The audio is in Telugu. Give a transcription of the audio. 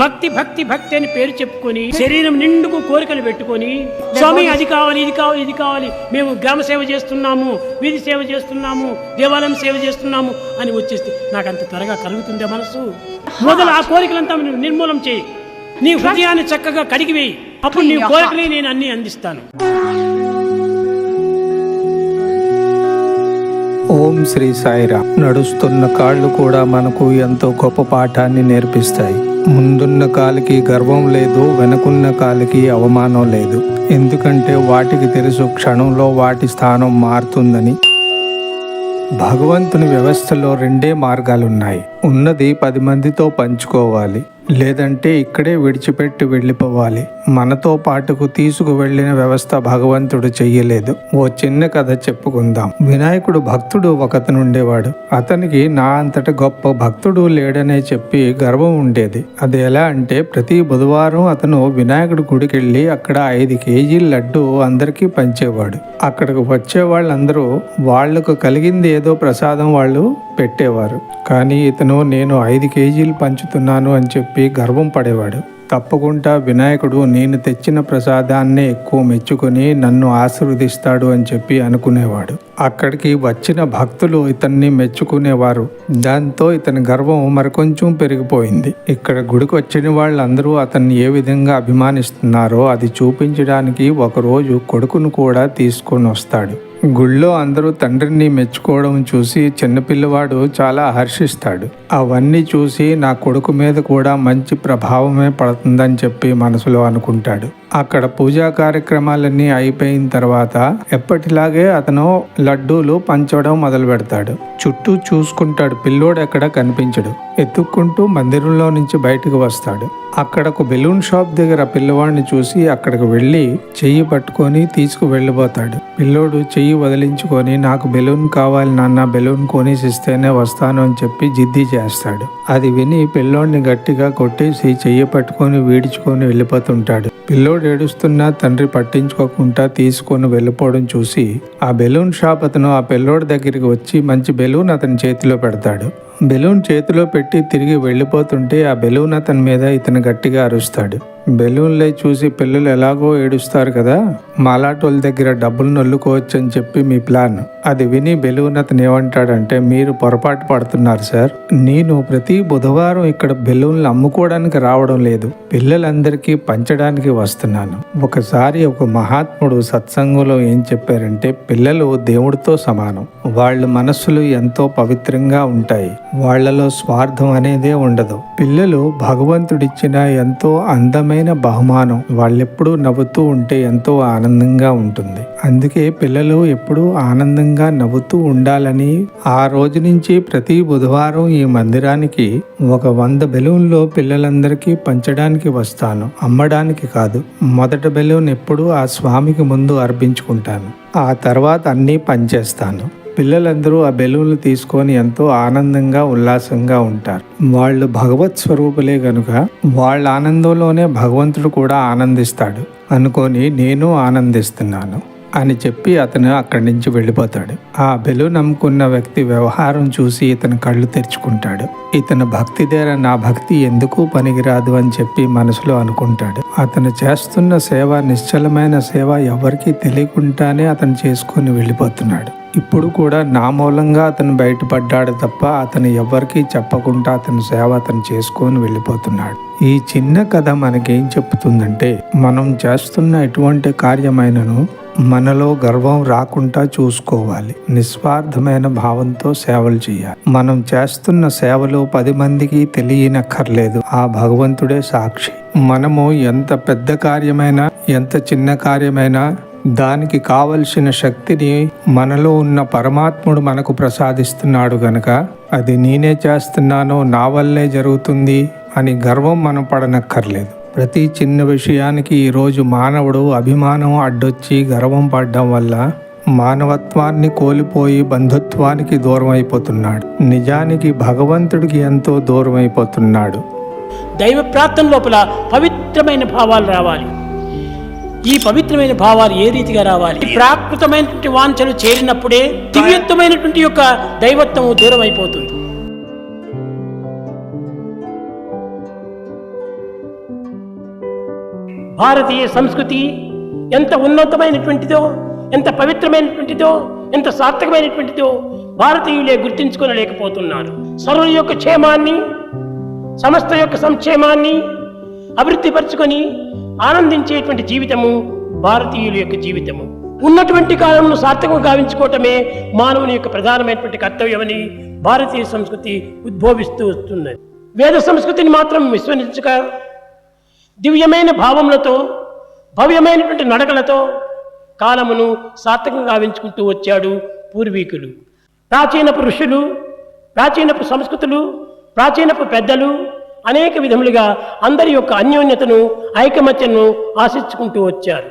భక్తి భక్తి భక్తి అని పేరు చెప్పుకొని శరీరం నిండుకు కోరికలు పెట్టుకొని స్వామి అది కావాలి ఇది కావాలి ఇది కావాలి మేము గ్రామ సేవ చేస్తున్నాము వీధి సేవ చేస్తున్నాము దేవాలయం సేవ చేస్తున్నాము అని వచ్చేస్తే నాకు అంత త్వరగా కలుగుతుందే మనసు. మొదలు ఆ కోరికలంతా నువ్వు నిర్మూలం చేయి. నీ హృదయాన్ని చక్కగా కడిగివేయి అప్పుడు నీ కోరికలే నేను అన్ని అందిస్తాను. ఓం శ్రీ సాయిరామ్. నడుస్తున్న కాళ్ళు కూడా మనకు ఎంతో గొప్ప పాఠాన్ని నేర్పిస్తాయి. ముందున్న కాలికి గర్వం లేదు వెనకున్న కాలికి అవమానం లేదు. ఎందుకంటే వాటికి తెలుసు క్షణంలో వాటి స్థానం మారుతుందని. భగవంతుని వ్యవస్థలో రెండే మార్గాలున్నాయి. ఉన్నది పది మందితో పంచుకోవాలి. లేదంటే ఇక్కడే విడిచిపెట్టి వెళ్ళిపోవాలి. మనతో పాటుకు తీసుకు వెళ్ళిన వ్యవస్థ భగవంతుడు చెయ్యలేదు. ఓ చిన్న కథ చెప్పుకుందాం. వినాయకుడు భక్తుడు ఒకతను ఉండేవాడు అతనికి నా అంతట గొప్ప భక్తుడు లేడనే చెప్పి గర్వం ఉండేది. అది ఎలా అంటే ప్రతి బుధవారం అతను వినాయకుడి గుడికి వెళ్ళి అక్కడ ఐదు కేజీల లడ్డు అందరికీ పంచేవాడు. అక్కడికి వచ్చే వాళ్ళందరూ వాళ్ళకు కలిగింది ఏదో ప్రసాదం వాళ్ళు పెట్టేవారు. కానీ ఇతను నేను ఐదు కేజీలు పంచుతున్నాను అని చెప్పి గర్వం పడేవాడు. తప్పకుండా వినాయకుడు నేను తెచ్చిన ప్రసాదాన్నే ఎక్కువ మెచ్చుకొని నన్ను ఆశీర్వదిస్తాడు అని చెప్పి అనుకునేవాడు. అక్కడికి వచ్చిన భక్తులు ఇతన్ని మెచ్చుకునేవారు. దాంతో ఇతని గర్వం మరికొంచెం పెరిగిపోయింది. ఇక్కడ గుడికి వచ్చిన వాళ్ళందరూ అతన్ని ఏ విధంగా అభిమానిస్తున్నారో అది చూపించడానికి ఒకరోజు కొడుకును కూడా తీసుకొని వస్తాడు. గుళ్ళో అందరూ తండ్రిని మెచ్చుకోవడం చూసి చిన్నపిల్లవాడు చాలా హర్షిస్తాడు. అవన్నీ చూసి నా కొడుకు మీద కూడా మంచి ప్రభావమే పడుతుందని చెప్పి మనసులో అనుకుంటాడు. అక్కడ పూజా కార్యక్రమాలన్నీ అయిపోయిన తర్వాత ఎప్పటిలాగే అతను లడ్డూలు పంచడం మొదలు పెడతాడు చుట్టూ చూసుకుంటాడు పిల్లోడు ఎక్కడ కనిపించడు. ఎత్తుక్కుంటూ మందిరంలో నుంచి బయటకు వస్తాడు. అక్కడ ఒక బెలూన్ షాప్ దగ్గర పిల్లవాడిని చూసి అక్కడికి వెళ్ళి చెయ్యి పట్టుకొని తీసుకు వెళ్ళిపోతాడు పిల్లోడు చెయ్యి వదిలించుకొని నాకు బెలూన్ కావాలి నాన్న బెలూన్ కొనేసి ఇస్తేనే వస్తాను అని చెప్పి జిద్ది చేస్తాడు. అది విని పిల్లోడిని గట్టిగా కొట్టేసి చెయ్యి పట్టుకొని వీడ్చుకొని వెళ్ళిపోతుంటాడు. పిల్లోడు ఏడుస్తున్నా తండ్రి పట్టించుకోకుండా తీసుకొని వెళ్ళిపోవడం చూసి ఆ బెలూన్ షాప్ అతను ఆ పిల్లోడి దగ్గరికి వచ్చి మంచి బెలూన్ అతని చేతిలో పెడతాడు. బెలూన్ చేతిలో పెట్టి తిరిగి వెళ్ళిపోతుంటే ఆ బెలూన్ అతని మీద ఇతను గట్టిగా అరుస్తాడు. బెలూన్లే చూసి పిల్లలు ఎలాగో ఏడుస్తారు కదా? మాలాటోల దగ్గర డబ్బులు నొల్లుకోవచ్చు అని చెప్పి మీ ప్లాన్. అది విని బెలూన్ అతను ఏమంటాడంటే మీరు పొరపాటు పడుతున్నారు సార్. నేను ప్రతి బుధవారం ఇక్కడ బెలూన్లు అమ్ముకోవడానికి రావడం లేదు. పిల్లలందరికీ పంచడానికి వస్తున్నాను. ఒకసారి ఒక మహాత్ముడు సత్సంగంలో ఏం చెప్పారంటే పిల్లలు దేవుడితో సమానం. వాళ్ళ మనస్సులు ఎంతో పవిత్రంగా ఉంటాయి. వాళ్ళలో స్వార్థం అనేదే ఉండదు. పిల్లలు భగవంతుడిచ్చిన ఎంతో అందం అందమైన బహుమానం వాళ్ళెప్పుడూ నవ్వుతూ ఉంటే ఎంతో ఆనందంగా ఉంటుంది. అందుకే పిల్లలు ఎప్పుడూ ఆనందంగా నవ్వుతూ ఉండాలని ఆ రోజు నుంచి ప్రతి బుధవారం ఈ మందిరానికి ఒక వంద బెలూన్లో పిల్లలందరికీ పంచడానికి వస్తాను. అమ్మడానికి కాదు మొదట బెలూన్ ఎప్పుడూ ఆ స్వామికి ముందు అర్పించుకుంటాను. ఆ తర్వాత అన్నీ పనిచేస్తాను. పిల్లలందరూ ఆ బెలూన్లు తీసుకొని ఎంతో ఆనందంగా ఉల్లాసంగా ఉంటారు. వాళ్ళు భగవత్ స్వరూపులే గనుక వాళ్ళ ఆనందంలోనే భగవంతుడు కూడా ఆనందిస్తాడు. అనుకొని నేను ఆనందిస్తున్నాను అని చెప్పి అతను అక్కడి నుంచి వెళ్ళిపోతాడు. ఆ బెలూన్ అమ్ముకున్న వ్యక్తి వ్యవహారం చూసి ఇతను కళ్ళు తెరుచుకుంటాడు. ఇతను భక్తి దగ్గర నా భక్తి ఎందుకు పనికిరాదు అని చెప్పి మనసులో అనుకుంటాడు. అతను చేస్తున్న సేవ నిశ్చలమైన సేవ ఎవరికీ తెలియకుండానే అతను చేసుకొని వెళ్ళిపోతున్నాడు. ఇప్పుడు కూడా నా మూలంగా అతను బయటపడ్డాడు తప్ప అతను ఎవరికీ చెప్పకుండా అతని సేవ అతను చేసుకొని వెళ్ళిపోతున్నాడు. ఈ చిన్న కథ మనకేం చెప్తుందంటే మనం చేస్తున్న ఎటువంటి కార్యమైనను మనలో గర్వం రాకుండా చూసుకోవాలి. నిస్వార్థమైన భావంతో సేవలు చేయాలి. మనం చేస్తున్న సేవలు పది మందికి తెలియనక్కర్లేదు. ఆ భగవంతుడే సాక్షి. మనము ఎంత పెద్ద కార్యమైనా ఎంత చిన్న కార్యమైనా దానికి కావలసిన శక్తిని మనలో ఉన్న పరమాత్ముడు మనకు ప్రసాదిస్తున్నాడు గనక అది నేనే చేస్తున్నానో నా వల్లే జరుగుతుంది అని గర్వం మనం పడనక్కర్లేదు. ప్రతి చిన్న విషయానికి ఈరోజు మానవుడు అభిమానం అడ్డొచ్చి గర్వం పడడం వల్ల మానవత్వాన్ని కోల్పోయి బంధుత్వానికి దూరం అయిపోతున్నాడు నిజానికి భగవంతుడికి ఎంతో దూరం అయిపోతున్నాడు దైవ ప్రార్థన లోపల పవిత్రమైన భావాలు రావాలి. ఈ పవిత్రమైన భావాలు ఏ రీతిగా రావాలి? ప్రాకృతమైనటువంటి వాంఛలు చేరినప్పుడే దివ్యత్వమైనటువంటి యొక్క దైవత్వము దూరం అయిపోతుంది భారతీయ సంస్కృతి ఎంత ఉన్నతమైనటువంటిదో ఎంత పవిత్రమైనటువంటిదో ఎంత సార్థకమైనటువంటిదో భారతీయులే గుర్తించుకోలేకపోతున్నారు సర్వుల యొక్క క్షేమాన్ని సమస్త యొక్క సంక్షేమాన్ని అభివృద్ధిపరచుకొని ఆనందించేటువంటి జీవితము భారతీయుల యొక్క జీవితము. ఉన్నటువంటి కాలంలో సార్థకం గావించుకోవటమే మానవుని యొక్క ప్రధానమైనటువంటి కర్తవ్యమని భారతీయ సంస్కృతి ఉద్భవిస్తూ వస్తున్నది. వేద సంస్కృతిని మాత్రం విశ్వసించక దివ్యమైన భావములతో భవ్యమైనటువంటి నడకలతో కాలమును సార్థకంగా గావించుకుంటూ వచ్చాడు పూర్వీకులు. ప్రాచీనపు ఋషులు ప్రాచీనపు సంస్కృతులు ప్రాచీనపు పెద్దలు అనేక విధములుగా అందరి యొక్క అన్యోన్యతను ఐకమత్యను ఆశించుకుంటూ వచ్చారు.